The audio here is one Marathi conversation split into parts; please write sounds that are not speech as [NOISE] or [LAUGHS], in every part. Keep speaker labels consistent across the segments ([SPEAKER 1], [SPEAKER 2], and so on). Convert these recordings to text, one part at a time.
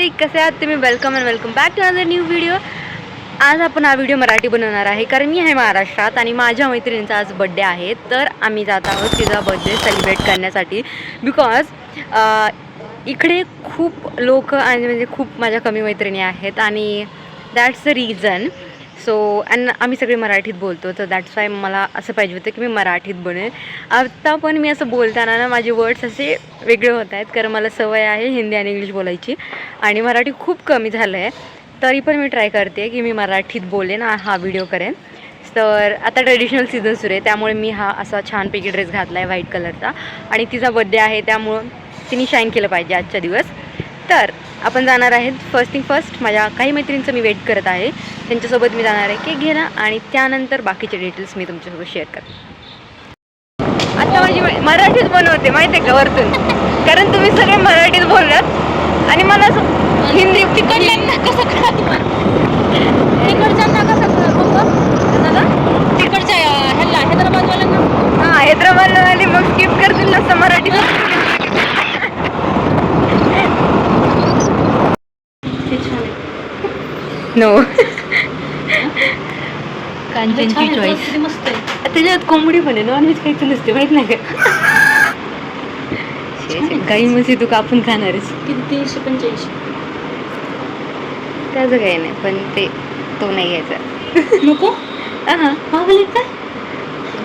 [SPEAKER 1] मंडळी कसे आहात तुम्ही? Welcome and welcome back to another new video आज आपण हा व्हिडिओ मराठी बनवणार आहे. कारण मी आहे महाराष्ट्रात आणि माझ्या मैत्रिणींचा आज बड्डे आहे. तर आम्ही जात आहोत तिचा बड्डे सेलिब्रेट करण्यासाठी. बिकॉज इकडे खूप लोक आणि म्हणजे खूप माझ्या कमी मैत्रिणी आहेत. आणि that's the reason so and आम्ही सगळे मराठीत बोलतो तर दॅट्स वाय मला असं पाहिजे होतं की मी मराठीत बनेल. आत्ता पण मी असं बोलताना ना माझे वर्ड्स असे वेगळे होत आहेत कारण मला सवय आहे हिंदी आणि इंग्लिश बोलायची आणि मराठी खूप कमी झालं आहे तरी पण मी ट्राय करते की मी मराठीत बोलेन हा हा व्हिडिओ करेन. तर आता ट्रेडिशनल सीझन सुरू आहे त्यामुळे मी हा असा छानपैकी ड्रेस घातला आहे व्हाईट कलरचा आणि तिचा बड्डे आहे त्यामुळं तिने शाईन केलं पाहिजे आजच्या दिवस. तर आपण जाणार आहेत फर्स्ट थिंग फर्स्ट माझ्या काही मैत्रिणींचं मी वेट करत आहे. त्यांच्यासोबत मी जाणार आहे केक घेणं आणि त्यानंतर बाकीचे डिटेल्स मी तुमच्यासोबत शेअर करते. आता माझी मराठीत बनवते माहिती आहे का वरतून? कारण तुम्ही सगळे मराठीत बोललात. आणि मला हिंदी
[SPEAKER 2] तिकडल्यांना कसं तुम्हाला तिकडच्यांना कसं तिकडच्या ह्याला हैदराबादवाल्यांना?
[SPEAKER 1] हां हैदराबादला आली मग स्किप करतील नसतं मराठीत. नो कांचनची चॉईस
[SPEAKER 2] मस्त
[SPEAKER 1] त्याच्यात कोंबडी पण आहे. नॉनव्हेज खायचं नसते माहीत नाही का? काही मसी तू कापून खाणारच
[SPEAKER 2] किती? तीनशे पंच्याऐंशी.
[SPEAKER 1] त्याचं काही नाही पण ते तो नाही घ्यायचा.
[SPEAKER 2] नको?
[SPEAKER 1] हा
[SPEAKER 2] पागल काय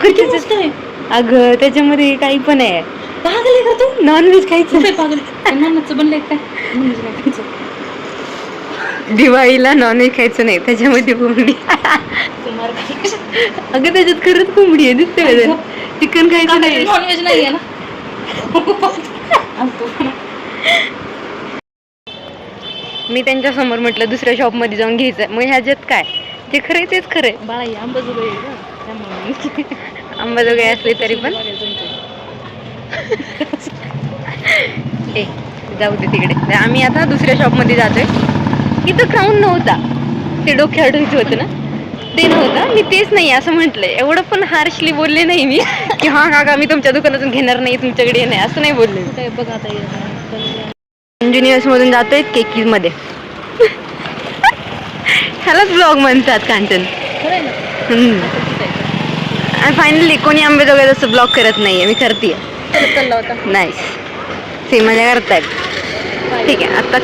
[SPEAKER 2] किती मस्त आहे.
[SPEAKER 1] अगं त्याच्यामध्ये काही पण आहे.
[SPEAKER 2] पागल आहे का तू?
[SPEAKER 1] नॉनव्हेज खायचं.
[SPEAKER 2] पागल? नॉनचं बनलंय काय?
[SPEAKER 1] दिवाळीला नॉनव्हेज खायचं नाही त्याच्यामध्ये कोंबडी. अगं त्याच्यात खरंच कोंबडी आहे दिसते चिकन खायचं नाही.
[SPEAKER 2] नॉनव्हेज नाही आहे ना?
[SPEAKER 1] मी त्यांच्यासमोर म्हटलं दुसऱ्या शॉपमध्ये जाऊन घ्यायचं मग ह्याच्यात काय? जे खरं आहे तेच खरं
[SPEAKER 2] बाळा ही आहे त्यामुळे.
[SPEAKER 1] अंबाजोगाई असले तरी पण. ए जाऊ दे तिकडे. तर आम्ही आता दुसऱ्या शॉपमध्ये जातोय. इथं क्राऊन नव्हता. ते डोक्यावर ठेवायचं होतं ना. ते नव्हतं. मी तेच नाही असं म्हटलंय. एवढं पण हार्शली बोलले नाही मी. की हा हा का मी तुमच्या दुकानातून घेणार नाही तुमच्याकडे नाही असं नाही बोलले
[SPEAKER 2] काय बघ आता.
[SPEAKER 1] इंजिनियर्स मधून जातोय केकीजमध्ये ह्यालाच ब्लॉग म्हणतात कांचन. आणि फायनली कोणी आंबेजोगाई असं ब्लॉग करत नाहीये. मी करते नाईस ते मजा करतायत. ठीक आहे आता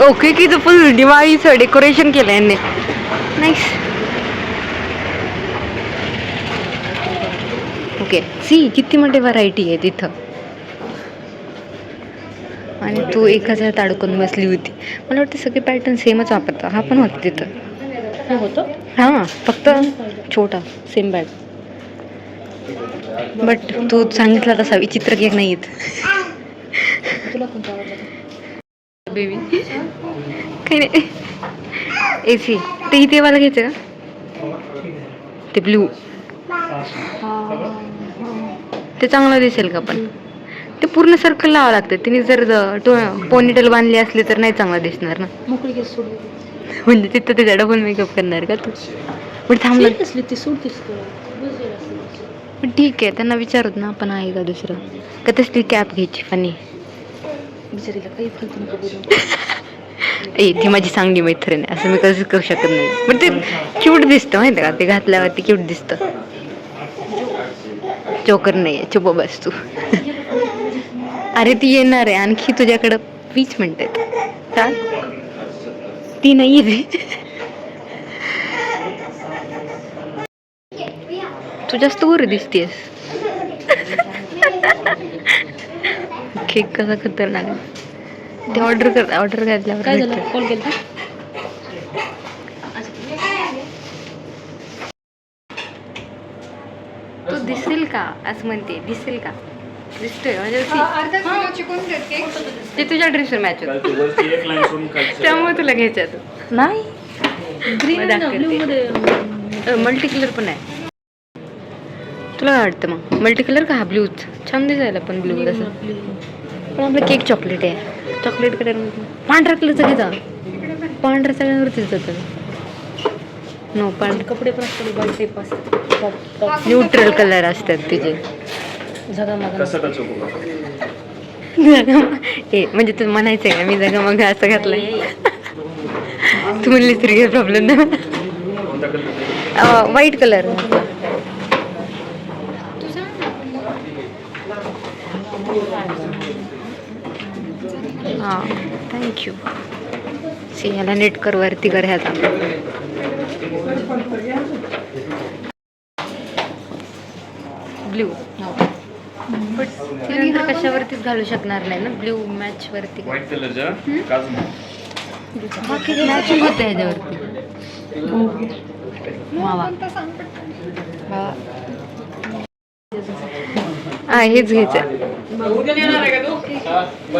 [SPEAKER 1] ओके की फुल दिवाळीचं डेकोरेशन केलं यांनी. नाईस ओके सी किती मोठी व्हरायटी आहे तिथं. आणि तू एकाच ह्यात अडकून बसली होती. मला वाटतं सगळे पॅटर्न सेमच वापरतो हा पण होता तिथं.
[SPEAKER 2] हे होतं?
[SPEAKER 1] हां फक्त छोटा सेम बॅग बट तू सांगितला तसा विचित्र केक नाही येत बेबी. काही नाही. ए सी ते इथे मला घ्यायचं का? ते ब्लू ते चांगलं दिसेल का पण? ते पूर्ण सर्कल लावावं लागतं. तिने जर पोनीटेल बांधली असली तर नाही चांगलं दिसणार ना. म्हणजे तिथं त्याचा डबल मेकअप करणार का तू? पण थांबलं
[SPEAKER 2] ती.
[SPEAKER 1] पण ठीक आहे त्यांना विचारत ना आपण आहे का दुसरं? का तसली कॅप घ्यायची फनी
[SPEAKER 2] बिचारीला काही फालतू नको बोलू
[SPEAKER 1] ए ती माझी चांगली मैत्रीण आहे. असं मी कधीच करू शकत नाही. पण ते क्यूट दिसतं माहिती का? ते घातल्यावरती क्यूट दिसतं. चोकर नाही आहे. चुप बस तू. अरे ती येणार आहे. आणखी तुझ्याकडं वीस मिनिट आहेत. का ती नाही आहे. तू जास्त गोरी दिसतेस केक कसा खतरनाक आहे ते ऑर्डर कर ऑर्डर घातल्यावर
[SPEAKER 2] काय झालं. कॉल केला
[SPEAKER 1] तू दिसेल का? असं म्हणते दिसेल का? दिसतोय म्हणजे ते तुझ्या ड्रेसवर मॅच होत. त्यामुळे तुला घ्यायचं तू
[SPEAKER 2] नाही.
[SPEAKER 1] मल्टी कलर पण आहे. तुला काय वाटतं मग? मल्टी कलर का हा ब्लूच छान दिसायला पण ब्लू असं. पण आपलं केक चॉकलेट आहे. चॉकलेट कलर पांढरा कलरचा घ्यायचा पांढऱ्या सगळ्यांवरतीच जातं नो पांढरा
[SPEAKER 2] कपडे पण असतात टेप असतात.
[SPEAKER 1] न्यूट्रल कलर असतात तिचे.
[SPEAKER 2] झगा मागा
[SPEAKER 3] कसं का चुकू
[SPEAKER 1] जगमग हे म्हणजे तू म्हणायचंय का? मी जगमग असं घातलंय. तू म्हणली तरी प्रॉब्लेम नाही. व्हाईट कलर हां थँक्यू सी याला नेट कर वरती कर ह्याचा. ब्ल्यू बट ती नंतर कशावरतीच घालू शकणार नाही ना? ब्ल्यू मॅच वरती.
[SPEAKER 3] व्हाईट कलरच्या काजू.
[SPEAKER 1] बाकी मॅचिंग होते ह्याच्यावरती. मावा. हा. हेच घ्यायचं.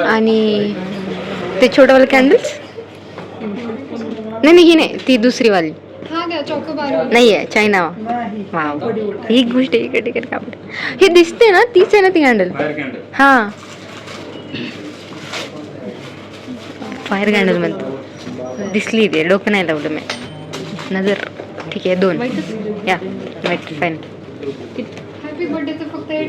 [SPEAKER 1] आणि ते छोटंवालं कॅन्डल्स नाही नाही ही नाही ती दुसरी वाली. नाही आहे चायना वाव. ही गोष्ट इकडे तिकडे कापड हे दिसते ना तीच आहे ना ती कॅन्डल हा. फायर कॅन्डल म्हणतो दिसली ते डोकं नाही लावलं मी. नजर. ठीक आहे दोन. या वाईट फाईन
[SPEAKER 2] हॅपी बर्थडेचं फक्त हे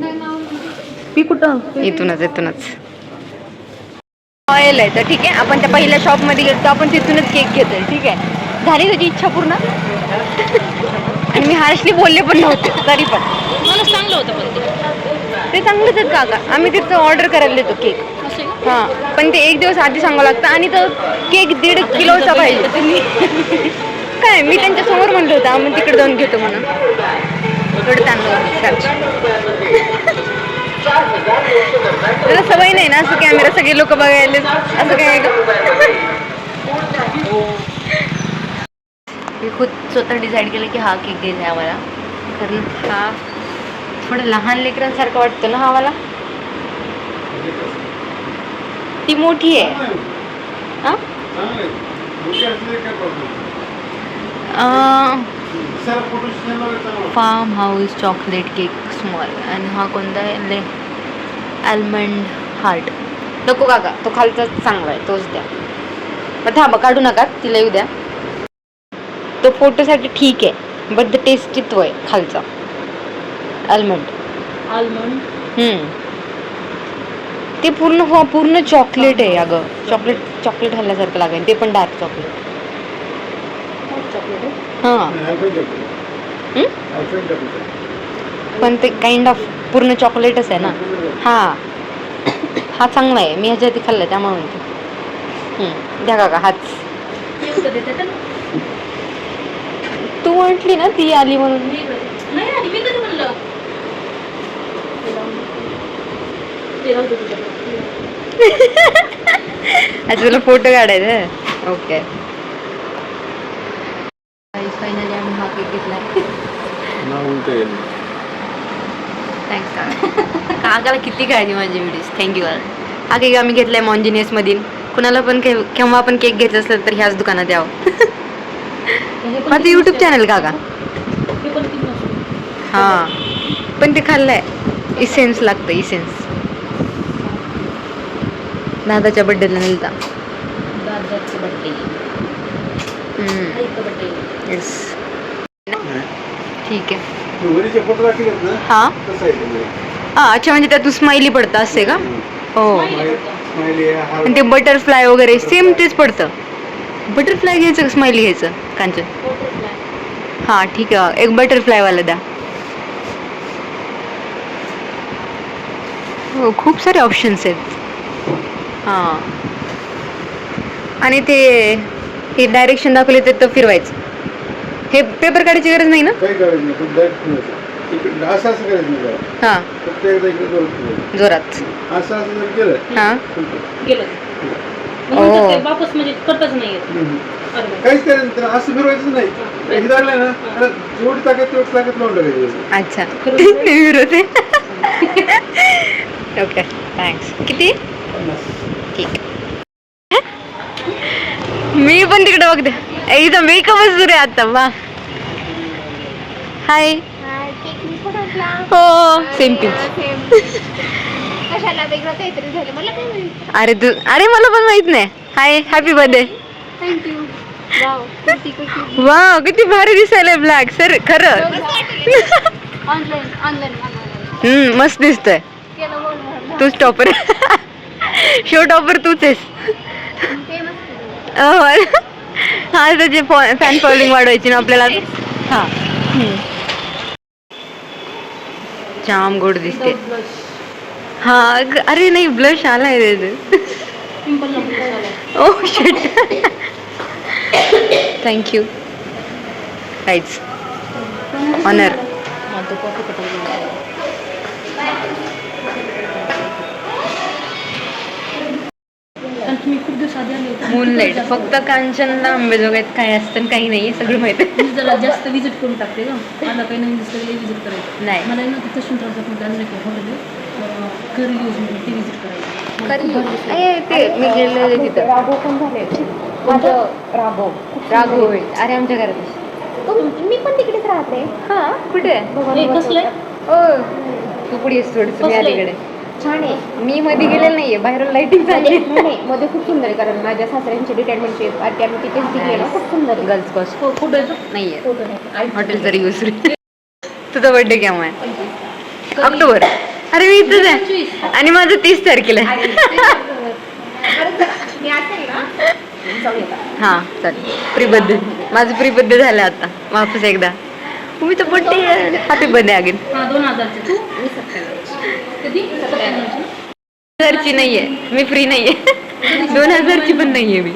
[SPEAKER 1] मी कुठं? इथूनच इथूनच. ऑइल आहे तर ठीक आहे. आपण त्या पहिल्या शॉपमध्ये गेलो तर आपण तिथूनच केक घेतोय. ठीक आहे. झाली त्याची इच्छा पूर्ण? आणि मी हार्शली बोलले पण नव्हते. तरी पण.
[SPEAKER 2] मला चांगलं होतं पण ते.
[SPEAKER 1] चांगलंच आहेत काका. आम्ही तिथं ऑर्डर करायला देतो केक? हां. पण ते एक दिवस आधी सांगावं लागतं. आणि तो केक दीड किलोचा पाहिजे. काय? मी त्यांच्यासमोर म्हणलं होतं आम्ही तिकडे जाऊन घेतो म्हणून. थोडं तांदूळ त्याला सवय नाही ना असं कॅमेरा सगळे लोक बघायला असं काय? मी खुद स्वतः डिसाईड केलं की हा केक घ्यायचा आहे आम्हाला. कारण हा थोडं लहान लेकरांसारखं वाटतं ना हा मला. ती मोठी आहे. हा? Farm house chocolate cake small आणि हा कोणता आहे आल्मंड हार्ट नको काका तो खालचा चांगला आहे तोच द्या मग थांबा काढू नका तिला येऊ द्या तो फोटोसाठी ठीक आहे बट द टेस्टी तो आहे खालचा आल्मंड
[SPEAKER 2] आल्मंड
[SPEAKER 1] ते पूर्ण हो पूर्ण चॉकलेट आहे अगं चॉकलेट चॉकलेट खाल्ल्यासारखं लागेल ते पण डार्क चॉकलेट
[SPEAKER 2] चॉकलेट आहे
[SPEAKER 1] हां. पण ते काइंड ऑफ पूर्ण चॉकलेटच आहे ना. हा. हा चांगला आहे. मी ह्याच्या आधी खाल्ला त्यामुळे म्हणते. द्या काका हाच? तू म्हटली ना ती आली म्हणून. [LAUGHS] तुला फोटो काढायचा ओके. फायनली आम्ही हा केक घेतलाय थँक्स काका काकाला किती काळजी माझी व्हिडिओज थँक्यू हा केक आम्ही घेतलाय मॉन्जिनियस मधील. कुणाला पण केव्हा पण केक घ्यायचं असलं तर ह्याच दुकानात यावं. [LAUGHS] माझं युट्यूब चॅनल काका
[SPEAKER 2] हे पण किती मस्त.
[SPEAKER 1] हां. पण ते खाल्लंय. इसेन्स लागतं इसेन्स दादाच्या बड्डेला नेलता.
[SPEAKER 2] दादाचं birthday.
[SPEAKER 1] येस ठीक आहे. हां. हां अच्छा म्हणजे त्यातून स्माइली पडतं असते का? हो. आणि ते बटरफ्लाय वगैरे सेम तेच पडतं. बटरफ्लाय घ्यायचं का स्माइली घ्यायचं कांचन. हां ठीक आहे. एक बटरफ्लायवाला द्या. हो खूप सारे ऑप्शन्स आहेत. हां. आणि ते हे डायरेक्शन दाखवले ते तर फिरवायचं. हे पेपर काढायची गरज नाही ना?
[SPEAKER 4] काही नाही. इकडे असं असं करायचं नाही जरा.
[SPEAKER 1] हां.
[SPEAKER 4] फक्त एकदा इकडे जोरात असं असं जर केलं
[SPEAKER 1] हां.
[SPEAKER 2] गेलं
[SPEAKER 1] ओ.
[SPEAKER 2] म्हणून तर ते वापस म्हणजे करताच नाही येत.
[SPEAKER 4] हम्म.
[SPEAKER 2] अरे
[SPEAKER 4] काहीच करायचं नाही. त्याला असं फिरवायचं नाही. हे. लागलं ना त्याला जेवढी ताकद तेवढी ताकद लावून टाकायची
[SPEAKER 1] अच्छा. विरोध. ओके थँक्स किती? ठीक. मी पण तिकडे बघते. ए, इथं मेकअपच सुरू आहे आता वा हाय हो सेम पिंच
[SPEAKER 5] कशाला वेगळं काहीतरी झालं मला काय माहिती
[SPEAKER 1] अरे तू अरे मला पण माहीत नाही hi happy birthday
[SPEAKER 5] thank you wow किती कशी
[SPEAKER 1] वा किती भारी दिसायला ब्लॅक सर खरं
[SPEAKER 5] ऑनलाईन ऑनलाईन
[SPEAKER 1] हम्म मस्त दिसतोय
[SPEAKER 5] केलं बोल म्हणून.
[SPEAKER 1] तूच टॉपर शो टॉपर तूच आहेस
[SPEAKER 5] ते मस्त
[SPEAKER 1] अहो, हा त्याचे फॅन फॉलोइंग वाढवायची ना आपल्याला. हा. जाम गोड दिसते. हा अरे नाही ब्लश आलाय
[SPEAKER 2] रे
[SPEAKER 1] ओ shit thank you rights honour moonlight फक्त कांचनला आंबेजोगाईत काय असतं आणि काही नाही सगळं माहिती आहे.
[SPEAKER 2] मी जरा जास्त विजिट करून टाकते मला काही नवीन दिसतं विजिट करायचं.
[SPEAKER 1] नाही.
[SPEAKER 2] मला आहे ना तिथं सुंदरचं पण अजून एक हॉटेल आहे कर यूज म्हणून ते विजिट करायचं.
[SPEAKER 1] ए, ते मी गेलेले तिथं.
[SPEAKER 5] राबो पण झाले.
[SPEAKER 1] माझं राघव. राघव होईल अरे आमच्या घरात
[SPEAKER 5] मी पण तिकडेच राहते.
[SPEAKER 1] हा कुठे?
[SPEAKER 2] हे कसलं? आहे?
[SPEAKER 1] ओ तू पुढे येस थोडस मी
[SPEAKER 2] कसलं?
[SPEAKER 1] अलीकडे.
[SPEAKER 5] छान आहे.
[SPEAKER 1] मी मध्ये गेलेलं नाहीये बाहेर लाइटिंग चालली
[SPEAKER 5] मध्ये नाही, मध्ये खूप सुंदर आहे कारण माझ्या सासऱ्यांची रिटायरमेंटची पार्टी आम्ही तिथेच दिली ना खूप सुंदर आहे.
[SPEAKER 1] गर्ल्स कॉस्ट
[SPEAKER 2] हो कुठं आहे नाही.
[SPEAKER 1] हॉटेल जरी युसरी तुझा बर्थडे केव्हा आहे? ऑक्टोबर. अरे मी इथंच आहे. आणि माझं तीस तारखेला आहे. हा चालेल प्री बर्थडे माझं प्री बर्थडे झालं आता. वापस एकदा. तुम्ही तर बर्थडे हॅपी बर्थडे अगेन
[SPEAKER 2] दोन हजारचे.
[SPEAKER 1] हजारची नाहीये. मी फ्री नाहीये. दोन हजारची पण नाहीये मी.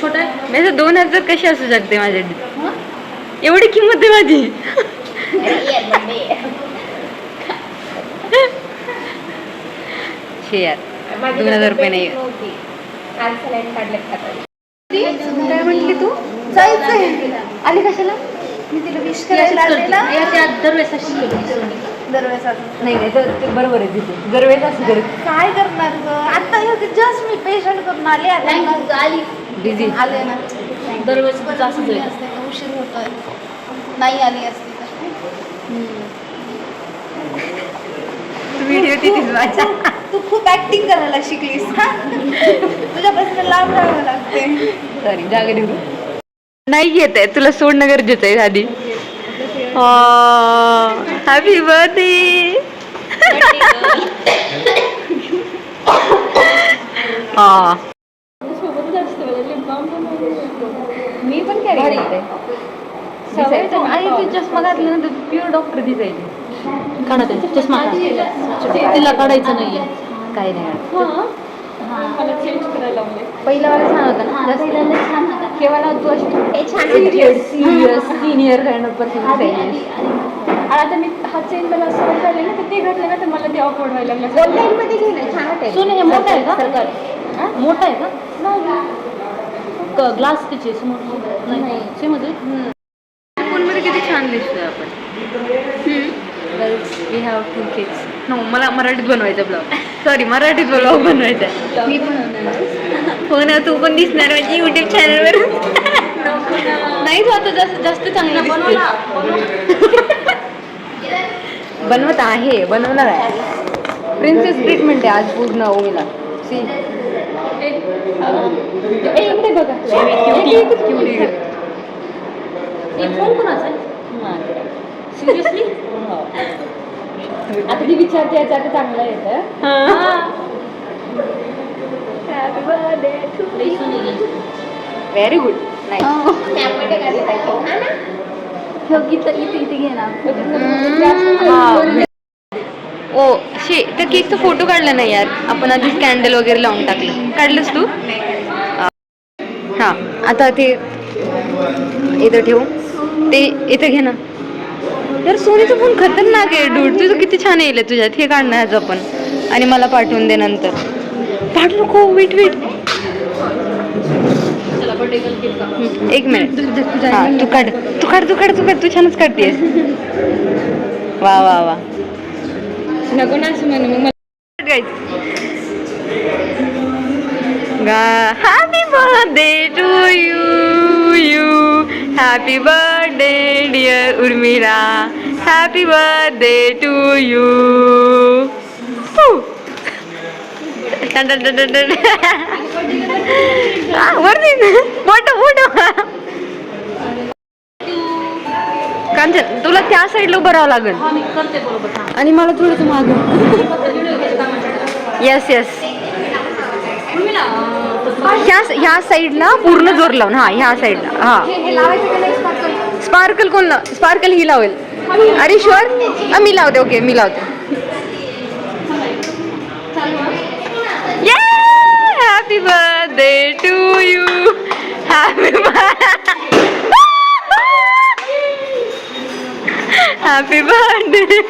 [SPEAKER 2] छोटा
[SPEAKER 1] दोन हजार कशी असू शकते माझ्या? एवढी किंमत आहे माझी. दोन हजार रुपये नाही. काय म्हटली तू?
[SPEAKER 5] जायचंय.
[SPEAKER 1] आली कशाला?
[SPEAKER 5] मी तिला विश करायला
[SPEAKER 2] दरवेळेस
[SPEAKER 5] असं.
[SPEAKER 1] नाही नाही तर ते बरोबर आहे तिथे. दरवेळेस असं करत
[SPEAKER 5] काय करणार ग? आता जस्ट मी पेशंट करून आले आता आली.
[SPEAKER 1] बिझी
[SPEAKER 5] आले ना.
[SPEAKER 2] दरवेळेस तिचं असंच आहे.
[SPEAKER 5] असते का उशीर होतोय. नाही आली असती तर.
[SPEAKER 1] व्हिडिओ तिथेच माझ्या.
[SPEAKER 5] तू खूप ऍक्टिंग करायला शिकलीस. हा तुझ्यापासून लांब राहावं लागते
[SPEAKER 1] सॉरी जागा नाही घेत आहे तुला सोडणं गरजेचं आहे आधी. हॅपी बर्थडे हा मी पण आणि ते चष्मा घातल्यानंतर प्युअर डॉक्टर दिसायचे.
[SPEAKER 2] काढा ते चष्मा. तिला काढायचं नाहीये.
[SPEAKER 1] काही नाही. पहिला वाला छान होता ना जास्त केव्हा तू सिरियस [LAUGHS] सिनियर
[SPEAKER 3] आता मी हा चेन मला सवय झाली ना तर ते घातलं ना तर मला ते ऑकवर्ड व्हायला लागलं.
[SPEAKER 5] ऑनलाईन मध्ये छान वाटेल
[SPEAKER 2] सोनी हे मोठं आहे का? सरकार मोठं आहे का? ग्लास त्याचे समोर. नाही. सेमच
[SPEAKER 1] फोनमध्ये किती छान दिसतोय आपण. We have two kids no मला मराठीत बनवायचा ब्लॉग. सॉरी मराठीत ब्लॉग बनवायचा आहे.
[SPEAKER 5] मी पण
[SPEAKER 1] ना तू पण दिसणार माझी युट्यूब चॅनलवर नाही तू आता जास्त जास्त चांगलं दिसते बनवत आहे बनवणार आहे. प्रिन्सेस ट्रीटमेंट आहे आज पूर्ण ओमीला सी
[SPEAKER 3] इकडे बघा.
[SPEAKER 2] फोन कोणाचा आहे? सिरियसली [LAUGHS]
[SPEAKER 3] आता ती विचारते याचं आता चांगलं येतं
[SPEAKER 1] व्हेरी गुड नाही
[SPEAKER 5] पाहिजे हा ना?
[SPEAKER 1] ओ शे त्या केकचा फोटो काढला नाही यार. आपण आधीच कॅन्डल वगैरे लावून टाकलं. काढलंस तू? हा. आता ते इथं ठेवू. ते इथं घे ना. यार सोनीचा फोन खतरनाक आहे डूड तुझं किती छान येईल तुझ्यात. हे काढणं ह्याचं आपण. आणि मला पाठवून दे नंतर. पाठवू नको वेट वेट एक मिनिट हा तू काढ. तू काढ तू काढ तू काढ. तू छानच काढतेस वा वा वा.
[SPEAKER 3] नको ना असं म्हणू. मग
[SPEAKER 1] happy birthday to you you happy birthday dear Urmila happy birthday to you वरती. मोठं मोठं. कांचन तुला त्या साईडला उभं राहावं लागेल. आणि मला थोडंस माग. येस येस ह्या ह्या साईडला पूर्ण जोर लावून. हा ह्या साईडला हा.
[SPEAKER 3] हे?
[SPEAKER 1] स्पार्कल कोण स्पार्कल ही लावेल. अरे शुअर मी लावते. ओके मी लावते. Happy birthday to you happy happy birthday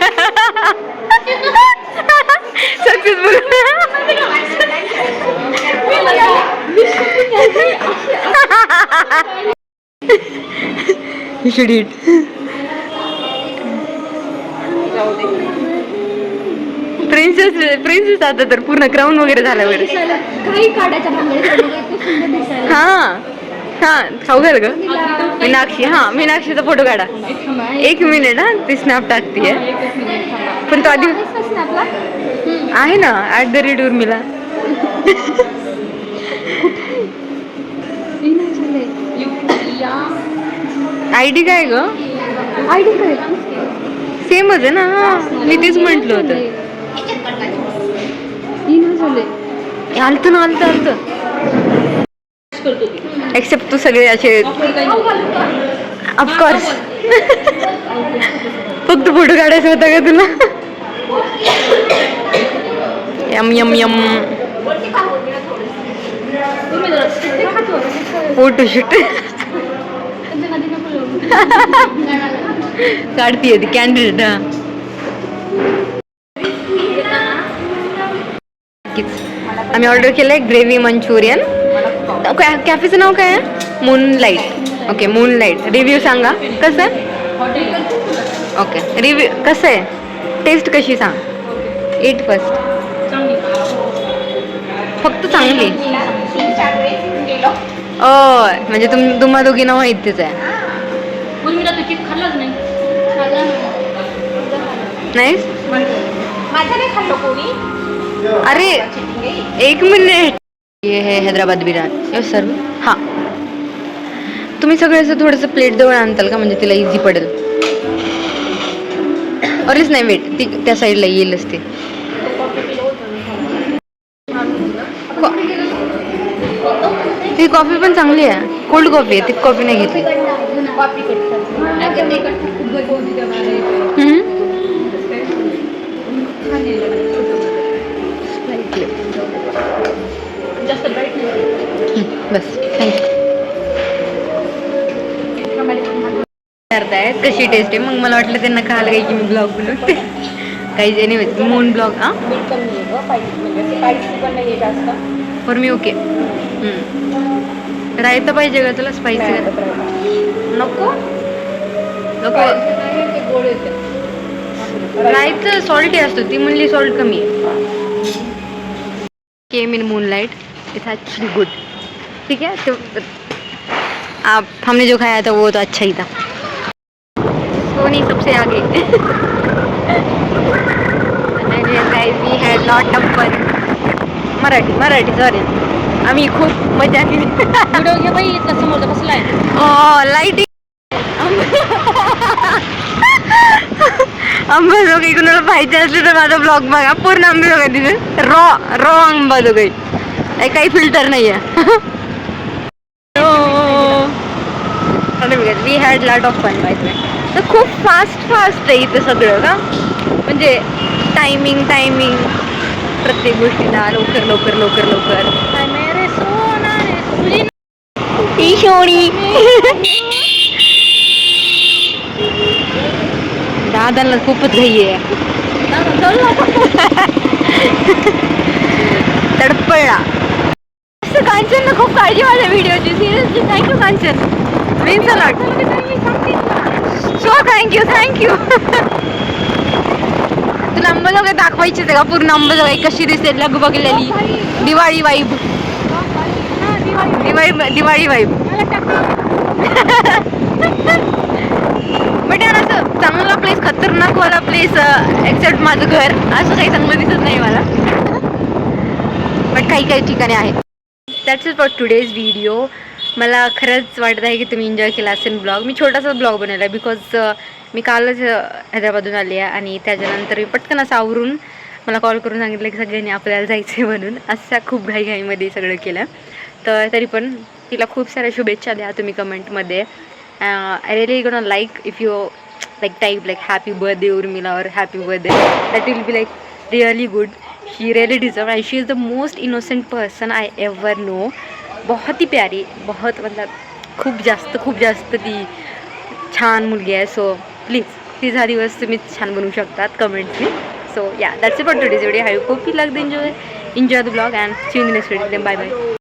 [SPEAKER 1] successful should eat. Princess princess आता तर पूर्ण क्राऊन वगैरे झाल्यावर.
[SPEAKER 3] काही काढायच्या दिसायला.
[SPEAKER 1] हा हा खाऊ घाल ग. मीनाक्षी हा मीनाक्षीचा फोटो काढा. एक मिनिट हा ती स्नॅप टाकतीये. पण तो आधी? आहे ना at the rate Urmila. I D काय ग?
[SPEAKER 3] ID काय?
[SPEAKER 1] सेमच आहे ना हा. मी तेच म्हंटल होतं
[SPEAKER 3] हे नाही झालंय.
[SPEAKER 1] आलतं ना आलतं आलतं
[SPEAKER 2] करतो ती.
[SPEAKER 1] एक्सेप्ट तू सगळे असे
[SPEAKER 2] आपण काही नाही.
[SPEAKER 1] ऑफकोर्स फक्त फोटो काढायचा होता का तुला यम यम यम
[SPEAKER 2] तुम्ही जरा
[SPEAKER 3] ते खातो. ते
[SPEAKER 1] फोटो शूट
[SPEAKER 3] त्यांच्या नादी नको लागू.
[SPEAKER 1] काढतीये ती कॅन्डिडेट हा नक्कीच. आम्ही ऑर्डर केलंय ग्रेव्ही मंचुरियन कॅफेचं नाव काय आहे? Moonlight okay moonlight review सांगा. कसं? आहे ओके रिव्ह्यू कसं आहे? टेस्ट कशी सांग? इट फर्स्ट फक्त चांगली. ओ म्हणजे तुम तुम्हा दोघींना माहितीच आहे.
[SPEAKER 2] नाही
[SPEAKER 1] अरे एक मिनिट. ये है हैदराबाद बिर्याणी यस सर हां. तुम्ही सगळ्याचं थोडंसं प्लेट जवळ आणताल का? म्हणजे तिला इझी पडेल. अरेच नाही वेट ती त्या साईडला येईलच ते. ती कॉफी पण चांगली आहे. कोल्ड कॉफी आहे. ती कॉफी नाही घेतली. कशी टेस्ट आहे? मग मला वाटलं त्यांना कळालं काही की मी ब्लॉग बनवते. काही जे नाही मून ब्लॉग हां?
[SPEAKER 5] म्हणजे पण
[SPEAKER 1] फॉर मी ओके रायता पाहिजे का तुला स्पायसी नको? नको?
[SPEAKER 5] गोड येते.
[SPEAKER 1] रायचं सॉल्टी असतो. ती म्हणली सॉल्ट कमी आहे. Came in moonlight it's actually good ठीक है? तो आप हमने जो खाया था वो तो अच्छा ही था। सोनी सबसे आगे। We had lot of fun Marathi Marathi sorry आम्ही खूप मजा केली.
[SPEAKER 2] व्हिडिओ घे बाई समोरचा कसला आहे?
[SPEAKER 1] लाईटिंग अंबाजोगाई कुणाला पाहिजे असले तर माझा ब्लॉग बघा. पूर्ण अंबाजोगाई तिथे रॉ रॉ अंबाजोगाई काही फिल्टर नाही आहे we had lot of fun bye तर खूप फास्ट फास्ट आहे इथं सगळं का? म्हणजे टायमिंग टायमिंग प्रत्येक गोष्टीला लवकर लवकर लवकर लवकर. ईशोणी दादांना खूपच घाई आहे. [LAUGHS] तडपळला असं कांचन खूप काळजी माझ्या व्हिडिओची seriously thank you Kanchan. Means uh so thank you thank you तुला अंबाजोगाई दाखवायचीच आहे का? पूर्ण अंबाजोगाई कशी दिसते लग बघलेली Diwali vibe Diwali Diwali vibe but यार असं चांगला प्लेस खतरनाक वाला प्लेस एक्सेप्ट माझं घर. असं काही चांगलं दिसत नाही मला. बट काही काही ठिकाणी आहे. That's it for today's video मला खरंच वाटत आहे की तुम्ही एन्जॉय केला असेल ब्लॉग मी छोटासा ब्लॉग बनवला आहे बिकॉज मी कालच हैदराबादून आली आहे आणि त्याच्यानंतर मी पटकन असं आवरून मला कॉल करून सांगितलं की सगळ्यांनी आपल्याला जायचं आहे म्हणून. असं खूप घाईघाईमध्ये सगळं केलं. तर तरी पण तिला खूप साऱ्या शुभेच्छा द्या तुम्ही कमेंटमध्ये I really gone like if you like type like happy birthday Urmila और happy birthday that will be like really good she really deserve and she is the most innocent person I ever know बहुत ही प्यारी बहुत मतलब खूप जास्त खूप जास्त ती छान मुलगी आहे. सो प्लीज तिचा दिवस तुम्ही छान बनवू शकतात कमेंट्सनी so yeah that's it for today's video hi hope you like the enjoy enjoy the vlog and see next in bye